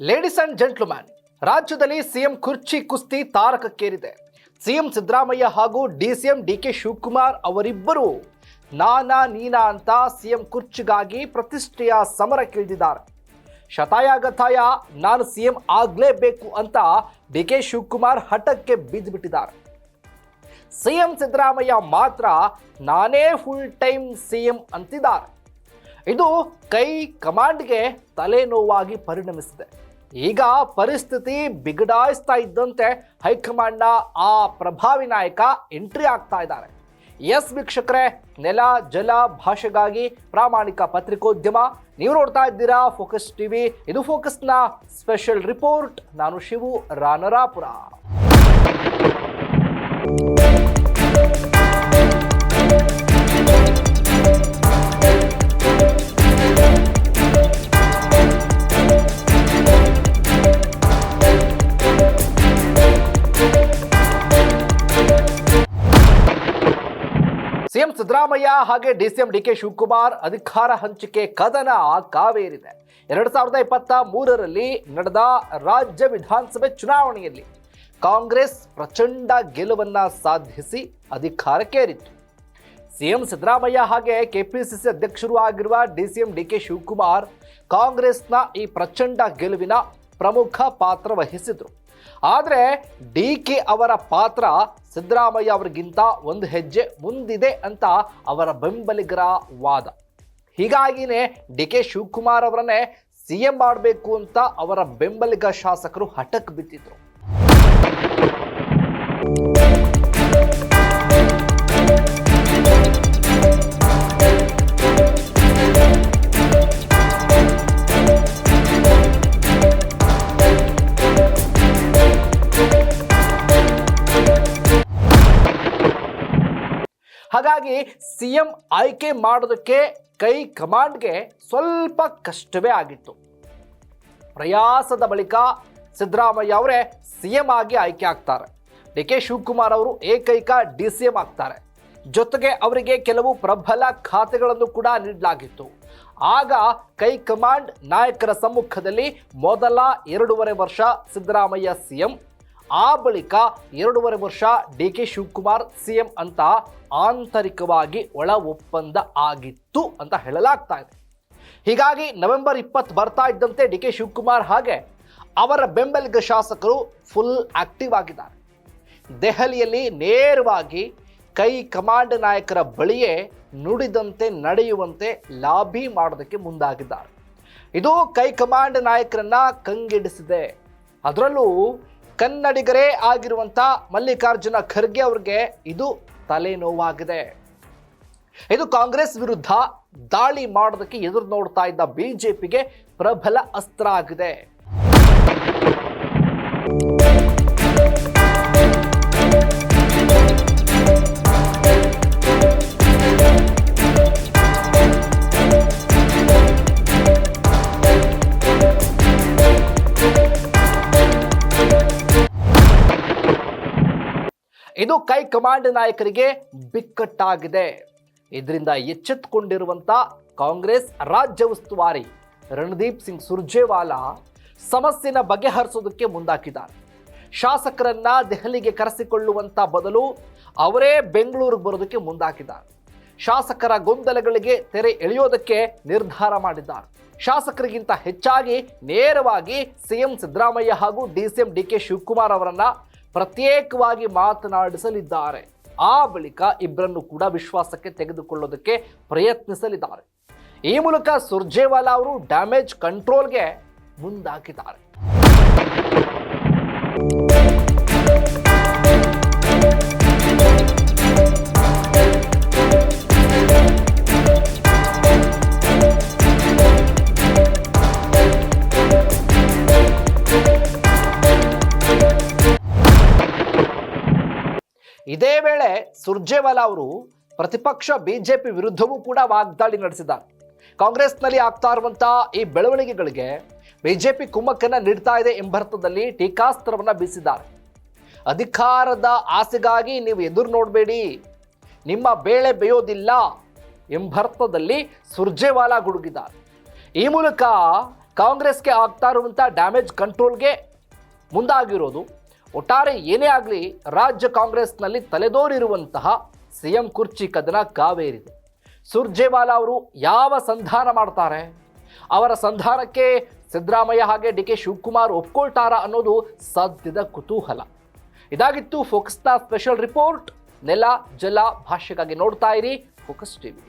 Ladies and ಜೆಂಟ್ಲುಮ್ಯಾನ್ ರಾಜ್ಯದಲ್ಲಿ CM ಕುರ್ಚಿ ಕುಸ್ತಿ ತಾರಕಕ್ಕೇರಿದೆ. ಸಿಎಂ ಸಿದ್ದರಾಮಯ್ಯ ಹಾಗೂ ಡಿಸಿಎಂ ಡಿ ಕೆ ಶಿವಕುಮಾರ್ ಅವರಿಬ್ಬರು ನಾನಾ ನೀನಾ ಅಂತ ಸಿಎಂ ಕುರ್ಚಿಗಾಗಿ ಪ್ರತಿಷ್ಠೆಯ ಸಮರಕ್ಕಿಳಿದಿದ್ದಾರೆ ಶತಾಯಗತಾಯ ನಾನು ಸಿಎಂ ಆಗಲೇಬೇಕು ಅಂತ ಡಿ ಕೆ ಶಿವಕುಮಾರ್ ಹಠಕ್ಕೆ ಬಿದ್ದುಬಿಟ್ಟಿದ್ದಾರೆ ಸಿಎಂ ಸಿದ್ದರಾಮಯ್ಯ ಮಾತ್ರ ನಾನೇ ಫುಲ್ ಟೈಮ್ ಸಿಎಂ ಅಂತಿದ್ದಾರೆ. ಇದು ಕೈ ಕಮಾಂಡ್ಗೆ ತಲೆನೋವಾಗಿ ಪರಿಣಮಿಸಿದೆ. ಈಗ ಪರಿಸ್ಥಿತಿ ಬಿಗಡಾಯಿಸ್ತಾ ಇದ್ದಂತೆ ಹೈಕಮಾಂಡ್ನ ಆ ಪ್ರಭಾವಿ ನಾಯಕ ಎಂಟ್ರಿ ಆಗ್ತಾ ಇದ್ದಾರೆ. ಎಸ್ ವೀಕ್ಷಕರೇ, ನೆಲ, ಜಲ ಭಾಷೆಗಾಗಿ ಪ್ರಾಮಾಣಿಕ ಪತ್ರಿಕೋದ್ಯಮ. ನೀವು ನೋಡ್ತಾ ಇದ್ದೀರಾ ಫೋಕಸ್ ಟಿವಿ. ಇದು ಫೋಕಸ್ನ ಸ್ಪೆಷಲ್ ರಿಪೋರ್ಟ್. ನಾನು ಶಿವು ರಾನರಾಪುರ. ಸಿಎಂ ಸಿದ್ದರಾಮಯ್ಯ ಹಾಗೆ ಡಿಸಿಎಂ ಡಿ ಕೆ ಶಿವಕುಮಾರ್ ಅಧಿಕಾರ ಹಂಚಿಕೆ ಕದನ ಕಾವೇರಿದೆ. ಎರಡು ಸಾವಿರದ ಇಪ್ಪತ್ತ ಮೂರರಲ್ಲಿ ನಡೆದ ರಾಜ್ಯ ವಿಧಾನಸಭೆ ಚುನಾವಣೆಯಲ್ಲಿ ಕಾಂಗ್ರೆಸ್ ಪ್ರಚಂಡ ಗೆಲುವನ್ನ ಸಾಧಿಸಿ ಅಧಿಕಾರಕ್ಕೇರಿತ್ತು. ಸಿಎಂ ಸಿದ್ದರಾಮಯ್ಯ ಹಾಗೆ ಕೆಪಿಸಿಸಿ ಅಧ್ಯಕ್ಷರು ಆಗಿರುವ D C M D K Shivakumar ಕಾಂಗ್ರೆಸ್ನ ಈ ಪ್ರಚಂಡ ಗೆಲುವಿನ ಪ್ರಮುಖ ಪಾತ್ರ ವಹಿಸಿದ್ರು. ಆದರೆ ಡಿ ಕೆ ಅವರ ಪಾತ್ರ ಸಿದ್ದರಾಮಯ್ಯ ಅವರಿಗಿಂತ ಒಂದು ಹೆಜ್ಜೆ ಮುಂದಿದೆ ಅಂತ ಅವರ ಬೆಂಬಲಿಗರ ವಾದ. ಹೀಗಾಗಿನೇ ಡಿ ಕೆ ಶಿವಕುಮಾರ್ ಅವರನ್ನೇ ಸಿ ಎಂ ಮಾಡಬೇಕು ಅಂತ ಅವರ ಬೆಂಬಲಿಗ ಶಾಸಕರು ಹಠಕ್ಕೆ ಬಿದ್ದಿದ್ರು. ಹಾಗಾಗಿ ಸಿ ಎಂ ಆಯ್ಕೆ ಮಾಡೋದಕ್ಕೆ ಕೈ ಕಮಾಂಡ್ಗೆ ಸ್ವಲ್ಪ ಕಷ್ಟವೇ ಆಗಿತ್ತು. ಪ್ರಯಾಸದ ಬಳಿಕ ಸಿದ್ದರಾಮಯ್ಯ ಅವರೇ ಸಿ ಎಂ ಆಗಿ ಆಯ್ಕೆ ಆಗ್ತಾರೆ. ಡಿ ಕೆ ಶಿವಕುಮಾರ್ ಅವರು ಏಕೈಕ ಡಿ ಸಿ ಎಂ ಆಗ್ತಾರೆ. ಜೊತೆಗೆ ಅವರಿಗೆ ಕೆಲವು ಪ್ರಬಲ ಖಾತೆಗಳನ್ನು ಕೂಡ ನೀಡಲಾಗಿತ್ತು. ಆಗ ಕೈ ಕಮಾಂಡ್ ನಾಯಕರ ಸಮ್ಮುಖದಲ್ಲಿ ಮೊದಲ ಎರಡೂವರೆ ವರ್ಷ ಸಿದ್ದರಾಮಯ್ಯ ಸಿಎಂ ಆ ಬಳಿಕ ಎರಡೂವರೆ ವರ್ಷ ಡಿ ಕೆ ಶಿವಕುಮಾರ್ ಸಿಎಂ ಅಂತ ಆಂತರಿಕವಾಗಿ ಒಳ ಒಪ್ಪಂದ ಆಗಿತ್ತು ಅಂತ ಹೇಳಲಾಗ್ತಾ ಇದೆ. ಹೀಗಾಗಿ ನವೆಂಬರ್ ಇಪ್ಪತ್ತು ಬರ್ತಾ ಇದ್ದಂತೆ ಡಿ ಕೆ ಶಿವಕುಮಾರ್ ಹಾಗೆ ಅವರ ಬೆಂಬಲಿಗ ಶಾಸಕರು ಫುಲ್ ಆಕ್ಟಿವ್ ಆಗಿದ್ದಾರೆ. ದೆಹಲಿಯಲ್ಲಿ ನೇರವಾಗಿ ಕೈ ಕಮಾಂಡ್ ನಾಯಕರ ಬಳಿಯೇ ನುಡಿದಂತೆ ನಡೆಯುವಂತೆ ಲಾಬಿ ಮಾಡೋದಕ್ಕೆ ಮುಂದಾಗಿದ್ದಾರೆ. ಇದು ಕೈ ಕಮಾಂಡ್ ನಾಯಕರನ್ನ ಕಂಗೆಡಿಸಿದೆ. ಅದರಲ್ಲೂ ಕನ್ನಡಿಗರೇ ಆಗಿರುವಂಥ ಮಲ್ಲಿಕಾರ್ಜುನ ಖರ್ಗೆ ಅವ್ರಿಗೆ ಇದು ತಲೆನೋವಾಗಿದೆ. ಇದು ಕಾಂಗ್ರೆಸ್ ವಿರುದ್ಧ ದಾಳಿ ಮಾಡೋದಕ್ಕೆ ಎದುರು ನೋಡ್ತಾ ಇದ್ದ ಬಿಜೆಪಿಗೆ ಪ್ರಬಲ ಅಸ್ತ್ರ ಆಗಿದೆ. ಇದು ಕೈ ಕಮಾಂಡ್ ನಾಯಕರಿಗೆ ಬಿಕ್ಕಟ್ಟಾಗಿದೆ. ಇದರಿಂದ ಎಚ್ಚೆತ್ತುಕೊಂಡಿರುವಂಥ ಕಾಂಗ್ರೆಸ್ ರಾಜ್ಯ ಉಸ್ತುವಾರಿ ರಣದೀಪ್ ಸಿಂಗ್ ಸುರ್ಜೇವಾಲಾ ಸಮಸ್ಯೆನ ಬಗೆಹರಿಸೋದಕ್ಕೆ ಮುಂದಾಕಿದ್ದಾರೆ ಶಾಸಕರನ್ನ ದೆಹಲಿಗೆ ಕರೆಸಿಕೊಳ್ಳುವಂತ ಬದಲು ಅವರೇ ಬೆಂಗಳೂರಿಗೆ ಬರೋದಕ್ಕೆ ಮುಂದಾಕಿದ್ದಾರೆ ಶಾಸಕರ ಗೊಂದಲಗಳಿಗೆ ತೆರೆ ಎಳೆಯೋದಕ್ಕೆ ನಿರ್ಧಾರ ಮಾಡಿದ್ದಾರೆ. ಶಾಸಕರಿಗಿಂತ ಹೆಚ್ಚಾಗಿ ನೇರವಾಗಿ ಸಿಎಂ ಸಿದ್ದರಾಮಯ್ಯ ಹಾಗೂ ಡಿಸಿಎಂ ಡಿ ಕೆ ಶಿವಕುಮಾರ್ ಅವರನ್ನ ಪ್ರತ್ಯೇಕವಾಗಿ ಮಾತನಾಡಿಸಲಿದ್ದಾರೆ. ಆ ಬಳಿಕ ಇಬ್ಬರನ್ನು ಕೂಡ ವಿಶ್ವಾಸಕ್ಕೆ ತೆಗೆದುಕೊಳ್ಳೋದಕ್ಕೆ ಪ್ರಯತ್ನಿಸಲಿದ್ದಾರೆ. ಈ ಮೂಲಕ ಸುರ್ಜೇವಾಲಾ ಅವರು ಡ್ಯಾಮೇಜ್ ಕಂಟ್ರೋಲ್ಗೆ ಮುಂದಾಕಿದ್ದಾರೆ ಇದೇ ವೇಳೆ ಸುರ್ಜೇವಾಲಾ ಅವರು ಪ್ರತಿಪಕ್ಷ ಬಿಜೆಪಿ ವಿರುದ್ಧವೂ ಕೂಡ ವಾಗ್ದಾಳಿ ನಡೆಸಿದ್ದಾರೆ. ಕಾಂಗ್ರೆಸ್ನಲ್ಲಿ ಆಗ್ತಾ ಇರುವಂತಹ ಈ ಬೆಳವಣಿಗೆಗಳಿಗೆ ಬಿಜೆಪಿ ಕುಮ್ಮಕ್ಕನ್ನ ನೀಡ್ತಾ ಇದೆ ಎಂಬರ್ಥದಲ್ಲಿ ಟೀಕಾಸ್ತ್ರವನ್ನು ಬೀಸಿದ್ದಾರೆ. ಅಧಿಕಾರದ ಆಸೆಗಾಗಿ ನೀವು ಎದುರು ನೋಡಬೇಡಿ, ನಿಮ್ಮ ಬೇಳೆ ಬೇಯೋದಿಲ್ಲ ಎಂಬರ್ಥದಲ್ಲಿ ಸುರ್ಜೇವಾಲಾ ಗುಡುಗಿದ್ದಾರೆ. ಈ ಮೂಲಕ ಕಾಂಗ್ರೆಸ್ಗೆ ಆಗ್ತಾ ಇರುವಂಥ ಡ್ಯಾಮೇಜ್ ಕಂಟ್ರೋಲ್ಗೆ ಮುಂದಾಗಿರೋದು ಒಟ್ಟಾರೆ ಏನೇ ಆಗಲಿ ರಾಜ್ಯ ಕಾಂಗ್ರೆಸ್ನಲ್ಲಿ ತಲೆದೋರಿರುವಂತಹ ಸಿ ಎಂ ಕುರ್ಚಿ ಕದನ ಕಾವೇರಿದೆ. ಸುರ್ಜೇವಾಲಾ ಅವರು ಯಾವ ಸಂಧಾನ ಮಾಡ್ತಾರೆ? ಅವರ ಸಂಧಾನಕ್ಕೆ ಸಿದ್ದರಾಮಯ್ಯ ಹಾಗೆ ಡಿ ಕೆ ಶಿವಕುಮಾರ್ ಒಪ್ಕೊಳ್ತಾರಾ ಅನ್ನೋದು ಸದ್ಯದ ಕುತೂಹಲ. ಇದಾಗಿತ್ತು ಫೋಕಸ್ನ ಸ್ಪೆಷಲ್ ರಿಪೋರ್ಟ್. ನೆಲ, ಜಲ ಭಾಷೆಗಾಗಿ ನೋಡ್ತಾ ಇರಿ ಫೋಕಸ್ ಟಿವಿ.